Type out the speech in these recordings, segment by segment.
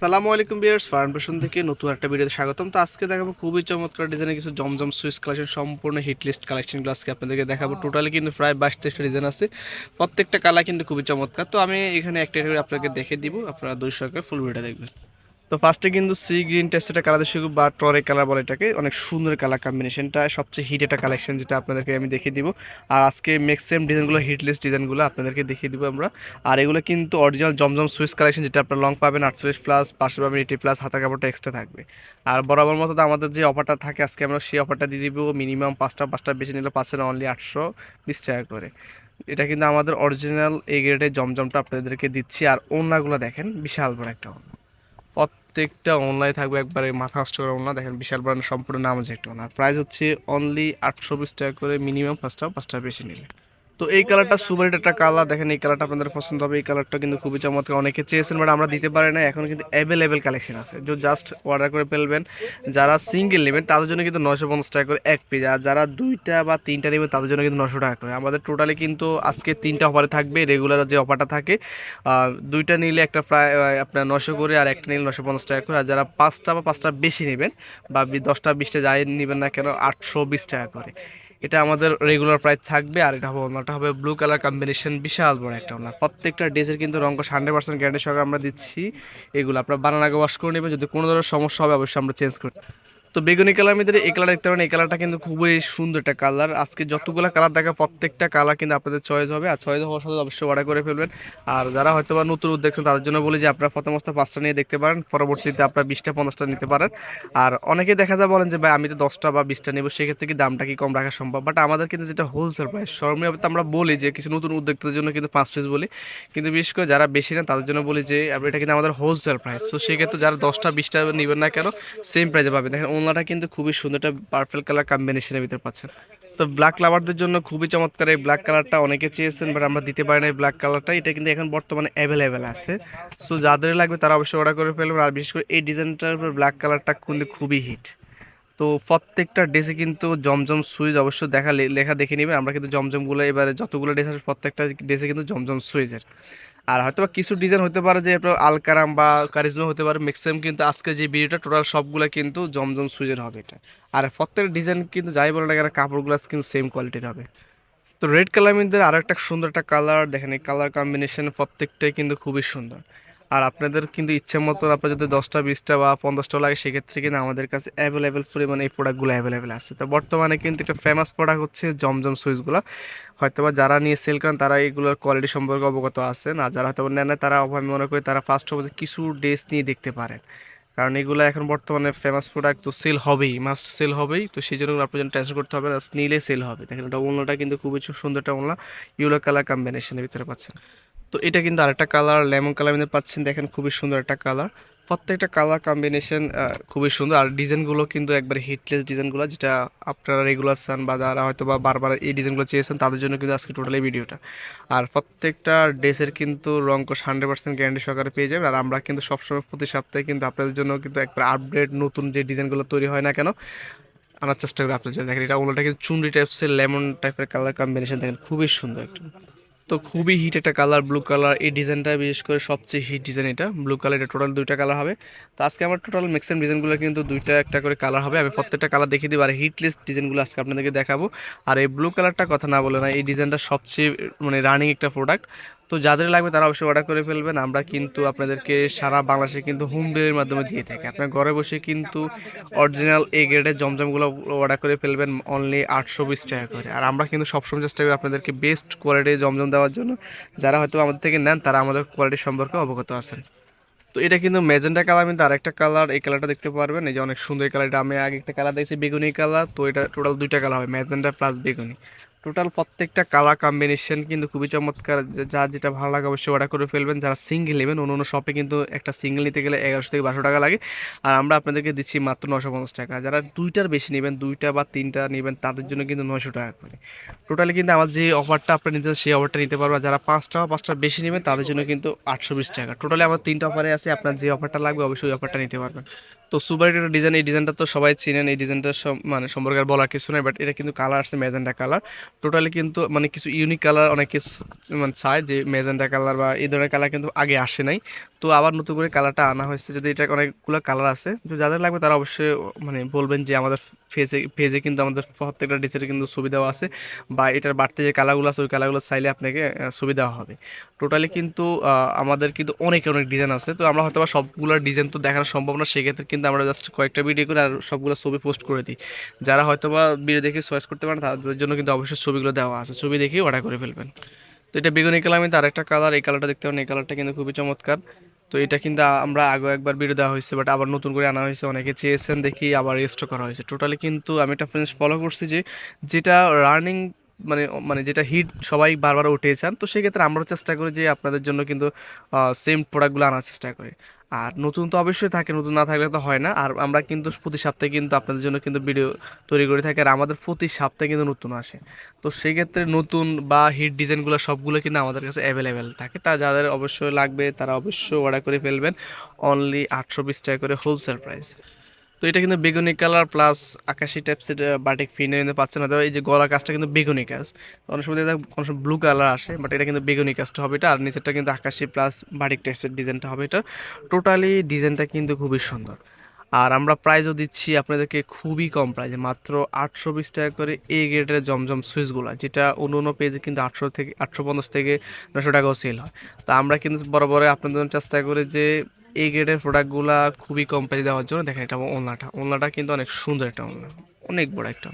সালামু আলাইকুম বিয়ার্স farm passion থেকে নতুন একটা ভিডিওতে স্বাগতম। তো আজকে দেখাবো খুবই চমৎকার ডিজাইনের কিছু জমজম সুইচ কালেকশন সম্পূর্ণ হিট লিস্ট কালেকশনগুলো আজকে আপনাদেরকে দেখাবো। টোটালি কিন্তু প্রায় বাইশ তেইশটা ডিজাইন আছে। প্রত্যেকটা কালার কিন্তু খুবই চমৎকার। তো আমি এখানে একটা আপনাকে দেখে দিব। আপনারা দুই সরকার ফুল ভিডিও দেখবেন। তো ফার্স্টে কিন্তু সি গ্রিন টেস্টের কালার দেশে বা টরে কালার বলে এটাকে, অনেক সুন্দর কালার কম্বিনেশনটা সবচেয়ে হিট একটা কালেকশন যেটা আপনাদেরকে আমি দেখিয়ে দিব। আর আজকে ম্যাক্সিমাম ডিজাইনগুলো হিটলেস ডিজাইনগুলো আপনাদেরকে দেখিয়ে দিব আমরা। আর এগুলো কিন্তু অরিজিনাল জমজম সুইচ কালেকশন যেটা আপনার লং পাবেন, আটচল্লিশ প্লাস পাশে পাবেন এইটি প্লাস হাতা কাপড়টা এক্সট্রা থাকবে। আর বরাবর মতো আমাদের যে অফারটা থাকে, আজকে আমরা সেই অফারটা দিয়ে দিব মিনিমাম পাঁচটা পাঁচটা বেশি নিলে পাচ্ছেন অনলি আটশো বিশ টাকা করে। এটা কিন্তু আমাদের অরিজিনাল এই গ্রেডের জমজমটা আপনাদেরকে দিচ্ছি। আর ওনাগুলো দেখেন, বিশাল বড় একটা ওনা প্রত্যেকটা অনলাইন থাকবে, একবারে মাথা নষ্ট করে ওনা দেখেন বিশাল ব্র্যান্ড সম্পূর্ণ নাম আছে একটা ওনার প্রাইস হচ্ছে অনলি আটশো বিশ টাকা করে মিনিমাম পাঁচটা পাঁচটা বেশি নিলে। তো এই কালারটা সুপার একটা কালার দেখেন এই কালারটা আপনাদের পছন্দ হবে, এই কালারটা কিন্তু খুবই চমৎকার। অনেকে চেয়েছেন বাট আমরা দিতে পারি না এখন কিন্তু অ্যাভেলেবেল কালেকশন আছে। যে জাস্ট অর্ডার করে ফেলবেন। যারা সিঙ্গেল নেবেন, তাদের জন্য কিন্তু নশো পঞ্চাশ টাকা করে এক পেজ আর যারা দুইটা বা তিনটা নেবেন, তাদের জন্য কিন্তু নশো টাকা করে। আমাদের টোটালি কিন্তু আজকে তিনটা অফারে থাকবে রেগুলার যে অফারটা থাকে দুইটা নিলে একটা প্রায় আপনার নশো করে, আর একটা নিলে নশো পঞ্চাশ টাকা করে। আর যারা পাঁচটা বা পাঁচটা বেশি নেবেন বা দশটা, বিশটা যাই নেবেন না কেন, আটশো, বিশ টাকা করে। এটা আমাদের রেগুলার প্রাইস থাকবে আর এটা হবে ওনারটা হবে ব্লু কালার কম্বিনেশন বিশাল বড় একটা ওনার প্রত্যেকটা ড্রেসের কিন্তু রঙ হান্ড্রেড পার্সেন্ট গ্যারান্টি সহকারে আমরা দিচ্ছি। এগুলো আপনার বানানাকে ওয়াশ করে নেবে যদি কোনো ধরনের সমস্যা হবে, অবশ্যই আমরা চেঞ্জ করি তো বেগুনি কালার ভিতরে এই কালার দেখতে পারেন, এই কালারটা কিন্তু খুবই সুন্দর একটা কালার আজকে যতগুলো কালার দেখা, প্রত্যেকটা কালার কিন্তু আপনাদের চয়েস হবে, আর চয়েস হওয়ার সাথে অবশ্যই অর্ডার করে ফেলবেন। আর যারা হয়তো বা নতুন উদ্যোগ তাদের জন্য বলি যে, আপনারা প্রথম অবস্থা পাঁচটা নিয়ে দেখতে পারেন, পরবর্তীতে আপনারা বিশটা, পঞ্চাশটা নিতে পারেন। আর অনেকে দেখা যায় বলেন যে, ভাই, আমি তো দশটা বা বিশটা নেব, সেক্ষেত্রে কি দামটা কি কম রাখা সম্ভব? বাট আমাদের কিন্তু যেটা হোলসেল প্রাইস সরমীয় আমরা বলি যে, কিছু নতুন উদ্যোক্তাদের জন্য কিন্তু পাঁচ পিস বলি। কিন্তু বিশেষ করে যারা বেশি নেন, তাদের জন্য বলি যে, এটা কিন্তু আমাদের হোলসেল প্রাইস তো সেক্ষেত্রে যারা দশটা, বিশটা নেবেন না কেন সেম প্রাইসে পাবেন। দেখেন ওনাটা কিন্তু খুবই সুন্দর একটা পারফেক্ট কালার কম্বিনেশনের ভিতরে পাচ্ছেন। তো ব্ল্যাক লাভারদের জন্য খুবই চমৎকার এই ব্ল্যাক কালারটা অনেকে চেয়েছেন বাট আমরা দিতে পারি না এই ব্ল্যাক কালারটা এটা কিন্তু এখন বর্তমানে অ্যাভেলেবেল আছে। সো যাদের লাগবে তারা অবশ্যই অর্ডার করে ফেলবেন। আর বিশেষ করে এই ডিজাইনটার উপর ব্ল্যাক কালারটা কিন্তু খুবই হিট তো প্রত্যেকটা ড্রেসে কিন্তু জমজম সুইচ অবশ্যই দেখা লেখা দেখে নেবেন। আমরা কিন্তু জমজমগুলো এবারে যতগুলো ড্রেস আছে প্রত্যেকটা ড্রেসে কিন্তু জমজম সুইচের আর হয়তো কিছু ডিজাইন হতে পারে যে আপনার আলকারাম বা কারিজমা হতে পারে ম্যাক্সিমাম কিন্তু আজকে যে ভিডিওটা টোটাল সবগুলো কিন্তু জমজম সুজের হবে এটা। আর প্রত্যেকটা ডিজাইন কিন্তু যাই বলে না কেন, কাপড়গুলো কিন্তু সেম কোয়ালিটির হবে। তো রেড কালার মধ্যে আরও একটা সুন্দর একটা কালার দেখেন এই কালার কম্বিনেশন প্রত্যেকটাই কিন্তু খুবই সুন্দর। আর আপনাদের কিন্তু ইচ্ছে মতো আপনার যদি দশটা, বিশটা বা পঞ্চাশটা লাগে, সেক্ষেত্রে কিন্তু আমাদের কাছে অ্যাভেলেবেল পরিমাণে এই প্রোডাক্টগুলো অ্যাভেলেবেল আছে। তো বর্তমানে কিন্তু একটা ফেমাস প্রোডাক্ট হচ্ছে জমজম সুইচগুলো হয়তো বা যারা নিয়ে সেল করেন, তারা এগুলোর কোয়ালিটি সম্পর্কে অবগত আছেন। আর যারা হয়তো নেন তারা আমি মনে করি তারা ফার্স্ট হবে কিছু ড্রেস নিয়ে দেখতে পারেন। কারণ এগুলো এখন বর্তমানে ফেমাস প্রোডাক্ট তো সেল হবেই মাস্ট সেল হবেই। তো সেই জন্য আপনার জন্য টেনশন করতে হবে নিলে সেল হবে। দেখেন ওটা ওনলাটা কিন্তু খুবই সুন্দর একটা ওনলা ইউলো কালার কম্বিনেশনের ভিতরে পাচ্ছেন। তো এটা কিন্তু আরেকটা কালার লেমন কালার মধ্যে পাচ্ছেন। দেখেন খুবই সুন্দর একটা কালার প্রত্যেকটা কালার কম্বিনেশন খুবই সুন্দর। আর ডিজাইনগুলো কিন্তু একবারে হিটলেস ডিজাইনগুলো যেটা আপনারা রেগুলার চান বা যারা হয়তো বা বারবার এই ডিজাইনগুলো চেয়েছেন, তাদের জন্য কিন্তু আজকে টোটালি ভিডিওটা আর প্রত্যেকটা ড্রেসের কিন্তু রঙ কোষ হান্ড্রেড পার্সেন্ট গ্যারান্টি সহকারে পেয়ে যাবেন। আর আমরা কিন্তু সবসময় প্রতি সপ্তাহে কিন্তু আপনাদের জন্য কিন্তু একবার আপডেট নতুন যে ডিজাইনগুলো তৈরি হয় না কেন, আনার চেষ্টা করি আপনার জন্য। দেখেন এটা ওগুলোটা কিন্তু চুনরি টাইপসের লেমন টাইপের কালার কম্বিনেশন দেখেন খুবই সুন্দর একটা। তো খুবই হিট একটা কালার ব্লু কালার এই ডিজাইনটা বিশেষ করে সবচেয়ে হিট ডিজাইন এটা। ব্লু কালার এটা টোটাল দুইটা কালার হবে। তো আজকে আমার টোটাল ম্যাক্সিমাম ডিজাইনগুলো কিন্তু দুইটা একটা করে কালার হবে। আমি প্রত্যেকটা কালার দেখিয়ে দিব। আর হিটলেস ডিজাইনগুলো আজকে আপনাদেরকে দেখাবো। আর এই ব্লু কালারটা কথা না বলে না, এই ডিজাইনটা সবচেয়ে মানে রানিং একটা প্রোডাক্ট তো যাদের লাগবে তারা অবশ্যই অর্ডার করে ফেলবেন। আমরা কিন্তু আপনাদেরকে সারা বাংলাদেশে কিন্তু হোম ডেলিভারির মাধ্যমে দিয়ে থাকি। আপনার ঘরে বসে কিন্তু অরিজিনাল এ গ্রেডের জমজমগুলো অর্ডার করে ফেলবেন অনলি আটশো বিশ টাকা করে। আর আমরা কিন্তু সবসময় চেষ্টা করি আপনাদেরকে বেস্ট কোয়ালিটির জমজম দেওয়ার জন্য। যারা হয়তো আমাদের থেকে নেন, তারা আমাদের কোয়ালিটি সম্পর্কে অবগত আছেন। তো এটা কিন্তু ম্যাজেন্টা কালার কিন্তু আরেকটা কালার এই কালারটা দেখতে পারবেন। এই যে অনেক সুন্দর এই কালারটা আমি আগে একটা কালার দেখছি বেগুনি কালার তো এটা টোটাল দুইটা কালার হবে ম্যাজেন্টা প্লাস বেগুনি। টোটাল প্রত্যেকটা কালার কম্বিনেশন কিন্তু খুবই চমৎকার। যে- যেটা ভালো লাগে অবশ্যই অর্ডার করে ফেলবেন। যারা সিঙ্গেল নেবেন অন্য অন্য শপে কিন্তু একটা সিঙ্গেল নিতে গেলে এগারোশো থেকে বারোশো টাকা লাগে। আর আমরা আপনাদেরকে দিচ্ছি মাত্র নশো পঞ্চাশ টাকা। যারা দুইটার বেশি নেবেন, দুইটা বা তিনটা নেবেন, তাদের জন্য কিন্তু নশো টাকা করে। টোটালি কিন্তু আমার যে অফারটা আপনি নিতে সেই অফারটা নিতে পারবেন। যারা পাঁচটা বা পাঁচটা বেশি নেবেন, তাদের জন্য কিন্তু আটশো বিশ টাকা। টোটালি আমার তিনটা অফারে আছে। আপনার যে অফারটা লাগবে, অবশ্যই অফারটা নিতে পারবেন। তো সুপার একটা ডিজাইন এই ডিজাইনটা তো সবাই চিনেন, এই ডিজাইনটা মানে সম্পর্কে বলার কিছু নয় বাট এটা কিন্তু কালার আছে মেজেন্ডা কালার টোটালি কিন্তু মানে কিছু ইউনিক কালার অনেক মানে চায় যে মেজেন্ডা কালার বা এই ধরনের কালার কিন্তু আগে আসে নাই। তো আবার নতুন করে কালারটা আনা হয়েছে। যদি এটা অনেকগুলো কালার আছে তো যাদের লাগবে তারা অবশ্যই মানে বলবেন যে আমাদের ফেজে পেজে কিন্তু আমাদের প্রত্যেকটা ডিজাইনে কিন্তু ছবি দেওয়া আছে বা এটার বাড়তে যে কালারগুলো আছে ওই কালারগুলো চাইলে আপনাকে ছবি দেওয়া হবে। টোটালি কিন্তু আমাদের কিন্তু অনেক অনেক ডিজাইন আছে। তো আমরা হয়তো বা সবগুলো ডিজাইন তো দেখানো সম্ভব না সেক্ষেত্রে কিন্তু আমরা জাস্ট কয়েকটা ভিডিও করে আর সবগুলো ছবি পোস্ট করে দিই। যারা হয়তো বা ভিডিও দেখে চয়েস করতে পারেন তাদের জন্য কিন্তু অবশ্যই ছবিগুলো দেওয়া আছে। ছবি দেখেই অর্ডার করে ফেলবেন। তো এটা বেগুনি কালার, আমি আরেকটা কালার, এই কালারটা দেখতে পারেন, এই কালারটা কিন্তু খুবই চমৎকার। তো এটা কিন্তু আমরা আগে একবার ভিডিও দেওয়া হয়েছে বাট আবার নতুন করে আনা হয়েছে, অনেকে চেয়েছেন দেখি আবার রেজিস্টার করা হয়েছে। টোটালি কিন্তু আমি একটা ফ্রেন্ডস ফলো করছি যে, যেটা রানিং মানে মানে যেটা হিট সবাই বারবার উঠে চান, তো সেক্ষেত্রে আমরাও চেষ্টা করি যে আপনাদের জন্য কিন্তু সেম প্রোডাক্টগুলো আনার চেষ্টা করি। আর নতুন তো অবশ্যই থাকে, নতুন না থাকলে তো হয় না। আর আমরা কিন্তু প্রতি সপ্তাহে কিন্তু আপনাদের জন্য কিন্তু ভিডিও তৈরি করে থাকি, আর আমাদের প্রতি সপ্তাহে কিন্তু নতুন আসে। তো সেক্ষেত্রে নতুন বা হিট ডিজাইনগুলো সবগুলো কিন্তু আমাদের কাছে অ্যাভেলেবেল থাকে। তা যাদের অবশ্যই লাগবে, তারা অবশ্যই অর্ডার করে ফেলবেন। অনলি আটশো বিশ টাকা করে হোলসেল প্রাইস তো এটা কিন্তু বেগুনি কালার প্লাস আকাশি টাইপসের বাটিক ফিনে কিন্তু পাচ্ছেন। না এই যে গলা কাজটা কিন্তু বেগুনি কাজ। তো অনেক সময় দেখা কোনো সময় ব্লু কালার আসে বাট এটা কিন্তু বেগুনি কাজটা হবে এটা। আর নিচেরটা কিন্তু আকাশি প্লাস বাটিক টাইপসের ডিজাইনটা হবে এটা। টোটালি ডিজাইনটা কিন্তু খুবই সুন্দর। আর আমরা প্রাইসও দিচ্ছি আপনাদেরকে খুবই কম প্রাইসে মাত্র আটশো বিশ টাকা করে এই গ্রেডের জমজম সুইচগুলো যেটা অন্য অন্য পেজে কিন্তু আটশো থেকে, আটশো পঞ্চাশ থেকে নশো টাকাও সেল হয়। তো আমরা কিন্তু বড় আপনাদের চেষ্টা করি যে এই গ্রেডের প্রোডাক্টগুলা খুবই কম প্রাইসে দেওয়ার জন্য দেখেন এটা ওনলাটা ওনলাটা কিন্তু অনেক সুন্দর একটা ওলনা অনেক বড় একটা।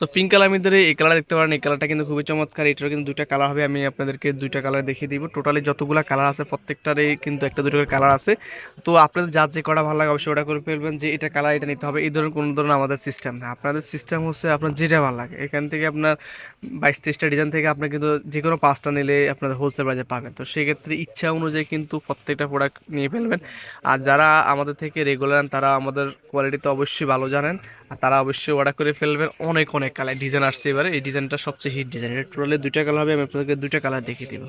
তো পিঙ্ক কালার ভিতরে এই কালার দেখতে পারেন। এই কালারটা কিন্তু খুবই চমৎকার। এটারও কিন্তু দুইটা কালার হবে। আমি আপনাদেরকে দুইটা কালার দেখিয়ে দিব। টোটালি যতগুলো কালার আছে, প্রত্যেকটারই কিন্তু একটা দুটো করে কালার আছে। তো আপনাদের যার যে কটা ভালো লাগে, অবশ্যই ওটা করে ফেলবেন যে এটা কালার এটা নিতে হবে। এই ধরনের কোনো ধরনের আমাদের সিস্টেম না। আপনাদের সিস্টেম হচ্ছে আপনার যেটা ভালো লাগে। এখান থেকে আপনার বাইশ তেইশটা ডিজাইন থেকে আপনি কিন্তু যে কোনো পাঁচটা নিলে আপনাদের হোলসেল প্রাইজে পাবেন। তো সেক্ষেত্রে ইচ্ছা অনুযায়ী কিন্তু প্রত্যেকটা প্রোডাক্ট নিয়ে ফেলবেন। আর যারা আমাদের থেকে রেগুলার তারা আমাদের কোয়ালিটি তো অবশ্যই ভালো জানেন। আর তারা অবশ্যই অর্ডার করে ফেলবেন। অনেক অনেক কালার ডিজাইন আসছে এবারে। এই ডিজাইনটা সবচেয়ে হিট ডিজাইন এটা টোটালি দুইটা কালার হবে, আমি আপনাদেরকে দুইটা কালার দেখিয়ে দিব।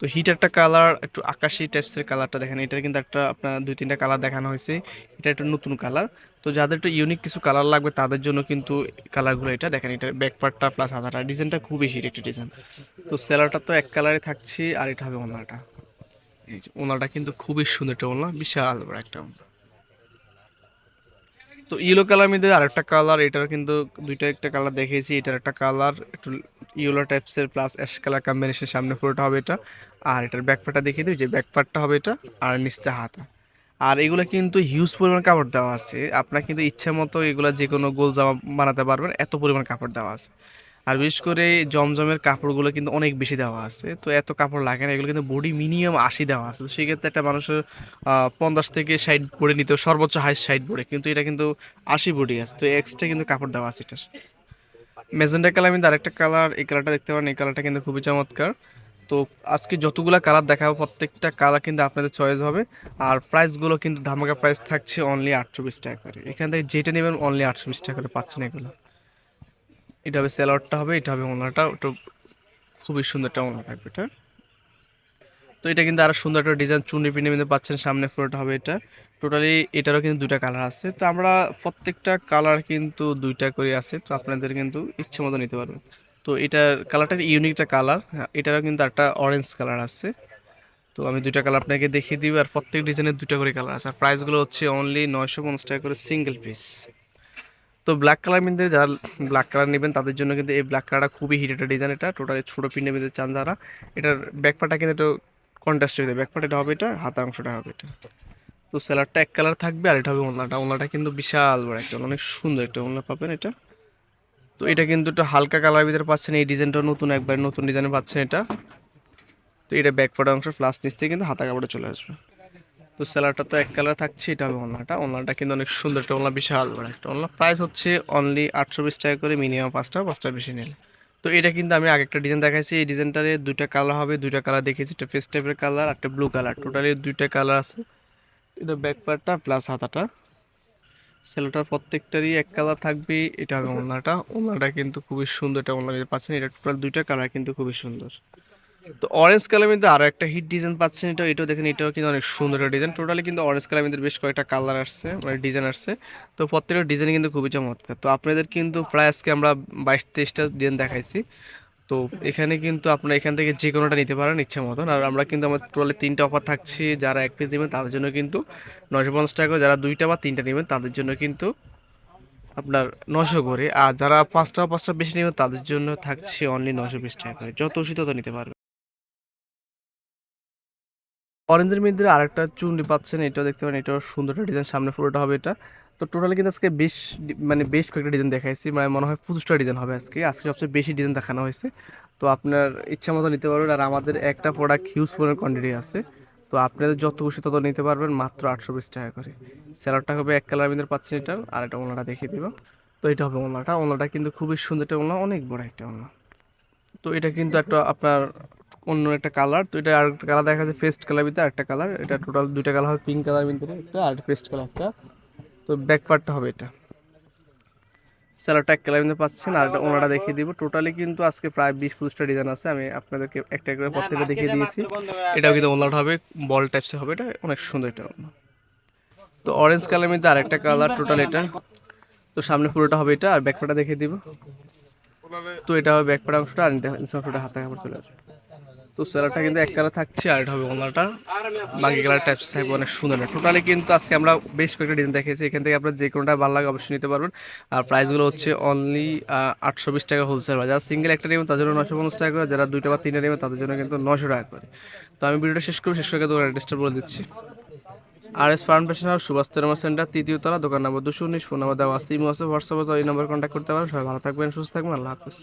তো হিট একটা কালার একটু আকাশি টাইপসের কালারটা দেখেন এটা কিন্তু একটা আপনার দুই তিনটা কালার দেখানো হয়েছে। এটা একটা নতুন কালার তো যাদের একটু ইউনিক কিছু কালার লাগবে, তাদের জন্য কিন্তু কালারগুলো এটা। দেখেন এটা ব্যাকপার্টটা প্লাস হাতাটা ডিজাইনটা খুবই হিট একটা ডিজাইন তো সেলারটা তো এক কালারে থাকছে, আর এটা হবে ওনাটা। ওনাটা কিন্তু খুবই সুন্দর একটা ওনা, বিশাল বড় একটা ওনা। তো ইয়েলো কালার মধ্যে আরেকটা কালার এটার কিন্তু দুইটা একটা কালার দেখিয়েছি, এটার একটা কালার একটু ইয়েলো টাইপসের প্লাস অ্যাশ কালার কম্বিনেশন সামনে পুরোটা হবে এটা, আর এটার ব্যাকপার্টটা দেখিয়ে দিই, যে ব্যাকপার্টটা হবে এটা, আর নিচটা হাতা। আর এগুলো কিন্তু হিউজ পরিমাণ কাপড় দেওয়া আছে, আপনার কিন্তু ইচ্ছে মতো এগুলো যে কোনো গোল জামা বানাতে পারবেন, এত পরিমাণ কাপড় দেওয়া আছে। আর বিশেষ করে জমজমের কাপড়গুলো কিন্তু অনেক বেশি দেওয়া আছে। তো এত কাপড় লাগে না, এগুলো কিন্তু বডি মিনিমাম আশি দেওয়া আছে। তো সেক্ষেত্রে একটা মানুষের পঞ্চাশ থেকে ষাট বডি নিতে সর্বোচ্চ হাই ষাট বডি কিন্তু এটা কিন্তু আশি বডি আছে। তো এক্সট্রা কিন্তু কাপড় দেওয়া আছে এটার। মেজেন্টা কালার কিন্তু আরেকটা কালার এই কালারটা দেখতে পারেন, এই কালারটা কিন্তু খুবই চমৎকার। তো আজকে যতগুলো কালার দেখাবো, প্রত্যেকটা কালার কিন্তু আপনাদের চয়েস হবে। আর প্রাইসগুলো কিন্তু ধামাকা প্রাইস থাকছে অনলি আটশো বিশ টাকা করে। এখান থেকে যেটা নেবেন অনলি আটশো বিশ টাকা করে পাচ্ছেন এগুলো। এটা হবে স্যালাডটা হবে, এটা হবে ওনাটা ওটা খুবই সুন্দর একটা ওনা থাকবে এটা। তো এটা কিন্তু আরও সুন্দর একটা ডিজাইন, চুনি পিনে কিন্তু পাচ্ছেন, সামনে ফ্লোরটা হবে এটা। টোটালি এটারও কিন্তু দুইটা কালার আছে। তো আমরা প্রত্যেকটা কালার কিন্তু দুইটা করে আছে, তো আপনাদের কিন্তু ইচ্ছে মতো নিতে পারবেন। তো এটার কালারটা ইউনিকটা কালার এটারও কিন্তু একটা অরেঞ্জ কালার আছে। তো আমি দুইটা কালার আপনাকে দেখিয়ে দিব, আর প্রত্যেক ডিজাইনের দুইটা করে কালার আছে। আর প্রাইসগুলো হচ্ছে অনলি নয়শো পঞ্চাশ টাকা করে সিঙ্গেল পিস তো ব্ল্যাক কালার মধ্যে যারা ব্ল্যাক কালার নেবেন, তাদের জন্য কিন্তু এই ব্ল্যাক কালারটা খুবই হিট একটা ডিজাইন এটা। টোটালি ছোটো পিনের মধ্যে চান যারা। এটার ব্যাকপাটা কিন্তু একটু কন্ট্রাস্ট হয়ে ব্যাকপাট এটা হবে এটা, হাতার অংশটা হবে এটা। তো সেলারটা এক কালার থাকবে আর এটা হবে ওনাটা। ওনাটা কিন্তু বিশাল বড় একটা অনেক সুন্দর একটা ওনা পাবেন এটা। তো এটা কিন্তু একটু হালকা কালার ভিতরে পাচ্ছেন। এই ডিজাইনটা নতুন, একবার নতুন ডিজাইনে পাচ্ছেন এটা। তো এটা ব্যাকপাট অংশ ফ্লাস নিচ থেকে কিন্তু হাতা কাপড়ে চলে আসবে। তো সেলারটা তো এক কালার থাকছে, এটা হবে ওনাটা। ওনাটা কিন্তু অনেক সুন্দর একটা ওনা বিশাল বড় একটা। ওনা প্রাইস হচ্ছে অনলি আটশো বিশ টাকা করে মিনিমাম পাঁচটা পাঁচটা বেশি নিলে তো এটা কিন্তু আমি আগে একটা ডিজাইন দেখাইছি। এই ডিজাইনটারে দুইটা কালার হবে, দুইটা কালার দেখেছি। একটা ফেস টাইপের কালার একটা ব্লু কালার টোটালি দুইটা কালার আছে। এটা ব্যাক পার্টটা প্লাস হাতাটা। সেলোটা প্রত্যেকটারই এক কালার থাকবে, এটা হবে ওনাটা। ওনাটা কিন্তু খুবই সুন্দর এটা ওনার পাচ্ছেন এটা টোটাল দুইটা কালার কিন্তু খুবই সুন্দর। তো অরেঞ্জ কালার মধ্যে আরও একটা হিট ডিজাইন পাচ্ছেন এটা এটাও দেখেন, এটাও কিন্তু অনেক সুন্দর একটা ডিজাইন টোটালি কিন্তু অরেঞ্জ কালার মধ্যে বেশ কয়েকটা কালার আসছে মানে ডিজাইন আসছে। তো প্রত্যেকটা ডিজাইন কিন্তু খুবই চমৎকার। তো আপনাদের কিন্তু প্রায় আজকে আমরা বাইশ তেইশটা ডিজাইন দেখাইছি। তো এখানে কিন্তু আপনারা এখান থেকে যে কোনোটা নিতে পারেন ইচ্ছা মতন। আর আমরা কিন্তু আমাদের টোটালে তিনটা অফার থাকছি, যারা এক পিস নেবেন তাদের জন্য কিন্তু নশো পঞ্চাশ টাকা যারা দুইটা বা তিনটা নেবেন তাদের জন্য কিন্তু আপনার নশো করে। আর যারা পাঁচটা পাঁচটা বেশি নেবেন তাদের জন্য থাকছে অনলি নশো বিশ টাকা করে। যত খুশি তত নিতে পারবেন। অরেঞ্জের মধ্যে আরেকটা চুন্ডি পাচ্ছেন, এটাও দেখতে পারেন, এটাও সুন্দর একটা ডিজাইন সামনে পুরোটা হবে এটা। তো টোটালি কিন্তু আজকে বেশ মানে বেশ কয়েকটা ডিজাইন দেখাইছি মানে মনে হয় পঁচিশটা ডিজাইন হবে আজকে। আজকে সবচেয়ে বেশি ডিজাইন দেখানো হয়েছে। তো আপনার ইচ্ছা মতো নিতে পারবেন, আর আমাদের একটা প্রোডাক্ট হিউজ পরিমাণ কোয়ান্টিটি আছে। তো আপনাদের যত খুশি তত নিতে পারবেন, মাত্র আটশো বিশ টাকা করে। স্যালাডটা হবে এক কালার মধ্যে পাচ্ছেন এটা, আর একটা ওনাটা দেখিয়ে দিব। তো এটা হবে ওনাটা। ওনাটা কিন্তু খুবই সুন্দর একটা ওনা, অনেক বড় একটা ওনা। তো এটা কিন্তু একটা আপনার অন্য একটা কালার তো এটা আর একটা কালার দেখা যাচ্ছে ফেস্ট কালার ভিতরে একটা কালার এটা টোটাল দুইটা কালার হবে পিঙ্ক কালার ভিতরে একটা আর ফেস্ট কালার একটা। তো ব্যাক পার্টটা হবে এটা। স্যালাডটা এক কালার ভিতরে পাচ্ছেন আর এটা ওনাটা দেখিয়ে দিব। টোটালি কিন্তু আজকে প্রায় বিশ পঁচিশটা ডিজাইন আছে আমি আপনাদেরকে একটা করে প্রত্যেকটা দেখিয়ে দিয়েছি। এটাও কিন্তু ওনাটা হবে বল টাইপসের হবে এটা অনেক সুন্দর এটা তো অরেঞ্জ কালার মধ্যে আরেকটা কালার টোটাল এটা। তো সামনে পুরোটা হবে এটা আর ব্যাকপাটা দেখিয়ে দিব। তো এটা হবে ব্যাকপাটা অংশটা আর অংশটা হাতে কাপড় চলে আসবে। তো স্যালাডটা কিন্তু এক কালার থাকছে আর এটা হবে ওনাটা। বাকি কালার টাইপস থাকবে অনেক সুন্দর। টোটালি কিন্তু আজকে আমরা বেশ কয়েকটা ডিজাইন দেখেছি এখান থেকে আপনার যে কোনোটা ভালো লাগে অবশ্যই নিতে পারবেন। আর প্রাইসগুলো হচ্ছে অনলি আটশো বিশ টাকা হোলসেল যারা সিঙ্গেল একটা নেবেন, তাদের জন্য নশো পঞ্চাশ টাকা করে। যারা দুইটা বা তিনটা নেবেন, তাদের জন্য কিন্তু নশো টাকা করে। তো আমি ভিডিওটা শেষ করব। শেষ করে দোকান অ্যাড্রেসটা বলে দিচ্ছি। R S fashion house Subhash তেরমা centre তৃতীয় তলা, দোকান নম্বর দুশো উনিশ, ফোন নাম্বার দেওয়া ইমো আছে, হোয়াটসঅ্যাপে এই নম্বর কন্ট্যাক্ট করতে পারেন। সবাই ভালো থাকবেন, সুস্থ থাকবেন, আল্লাহ হাফিজ।